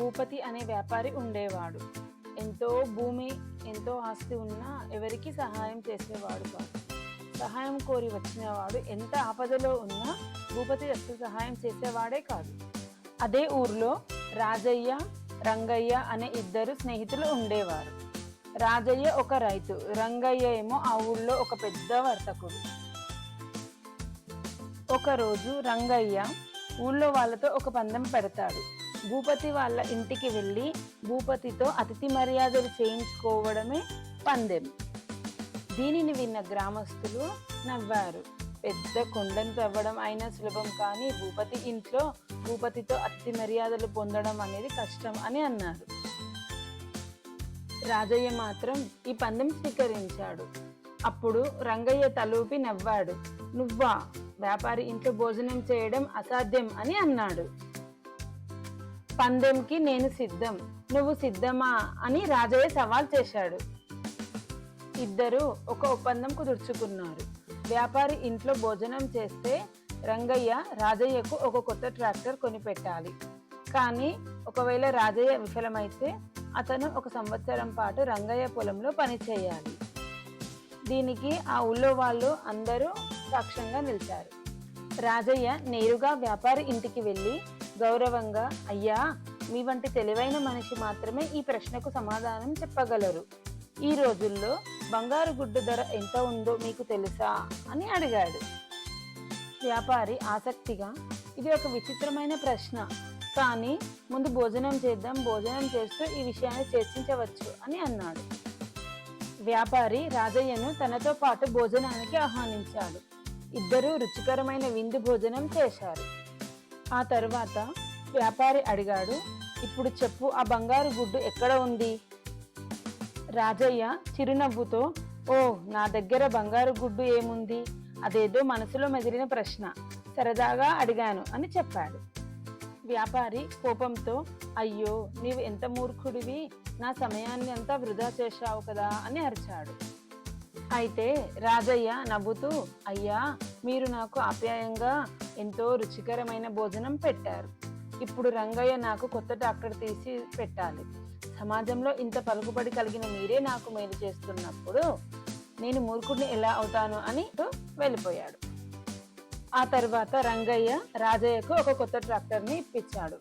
భూపతి అనే వ్యాపారి ఉండేవాడు. ఎంతో భూమి ఎంతో ఆస్తి ఉన్నా ఎవరికి సహాయం చేసేవాడు కాదు. సహాయం కోరి వచ్చినవాడు ఎంత ఆపదలో ఉన్నా భూపతి అసలు సహాయం చేసేవాడే కాదు. అదే ఊర్లో రాజయ్య రంగయ్య అనే ఇద్దరు స్నేహితులు ఉండేవారు. రాజయ్య ఒక రైతు రంగయ్య ఏమో ఆ ఊళ్ళో ఒక పెద్ద వర్తకుడు. ఒకరోజు రంగయ్య ఊళ్ళో వాళ్ళతో ఒక పందెం పెడతాడు. భూపతి వాళ్ళ ఇంటికి వెళ్ళి భూపతితో అతిథి మర్యాదలు చేయించుకోవడమే పందెం. దీనిని విన్న గ్రామస్తులు నవ్వారు. పెద్ద కొండను తవ్వడం అయినా సులభం కానీ భూపతి ఇంట్లో భూపతితో అతిథి మర్యాదలు పొందడం అనేది కష్టం అని అన్నారు. రాజయ్య మాత్రం ఈ పందెం స్వీకరించాడు. అప్పుడు రంగయ్య తలూపి నవ్వాడు. నువ్వా? వ్యాపారి ఇంట్లో భోజనం చేయడం అసాధ్యం అని అన్నాడు. పందెంకి నేను సిద్ధం నువ్వు సిద్ధమా అని రాజయ్య సవాల్ చేశాడు. ఇద్దరు ఒక ఒప్పందం కుదుర్చుకున్నారు. వ్యాపారి ఇంట్లో భోజనం చేస్తే రంగయ్య రాజయ్యకు ఒక కొత్త ట్రాక్టర్ కొనిపెట్టాలి. కానీ ఒకవేళ రాజయ్య విఫలమైతే అతను ఒక సంవత్సరం పాటు రంగయ్య పొలంలో పనిచేయాలి దీనికి ఆ ఊళ్ళో వాళ్ళు అందరూ సాక్ష్యంగా నిలిచారు. రాజయ్య నేరుగా వ్యాపారి ఇంటికి వెళ్ళి గౌరవంగా అయ్యా మీ వంటి తెలివైన మనిషి మాత్రమే ఈ ప్రశ్నకు సమాధానం చెప్పగలరు. ఈ రోజుల్లో బంగారు గుడ్డు ధర ఎంత ఉందో మీకు తెలుసా? అని అడిగాడు. వ్యాపారి ఆసక్తిగా ఇది ఒక విచిత్రమైన ప్రశ్న కానీ ముందు భోజనం చేద్దాం భోజనం చేస్తూ ఈ విషయాన్ని చర్చించవచ్చు అని అన్నాడు. వ్యాపారి రాజయ్యను తనతో పాటు భోజనానికి ఆహ్వానించాడు. ఇద్దరూ రుచికరమైన విందు భోజనం చేశారు. ఆ తరువాత వ్యాపారి అడిగాడు ఇప్పుడు చెప్పు ఆ బంగారు గుడ్డు ఎక్కడ ఉంది? రాజయ్య చిరునవ్వుతో ఓ నా దగ్గర బంగారు గుడ్డు ఏముంది? అదేదో మనసులో మెదిలిన ప్రశ్న. సరదాగా అడిగాను అని చెప్పాడు. వ్యాపారి కోపంతో అయ్యో నీవు ఎంత మూర్ఖుడివి? నా సమయాన్ని అంతా వృధా చేశావు కదా అని అరిచాడు. అయితే రాజయ్య నవ్వుతూ అయ్యా మీరు నాకు ఆప్యాయంగా ఎంతో రుచికరమైన భోజనం పెట్టారు. ఇప్పుడు రంగయ్య నాకు కొత్త డాక్టర్ తీసి పెట్టాలి. సమాజంలో ఇంత పలుకుబడి కలిగిన మీరే నాకు మేలు చేస్తున్నప్పుడు నేను మూర్ఖుడిని ఎలా అవుతాను? అని వెళ్ళిపోయాడు. ఆ తర్వాత రంగయ్య రాజయ్యకు ఒక కొత్త ట్రాక్టర్ని ఇప్పించాడు.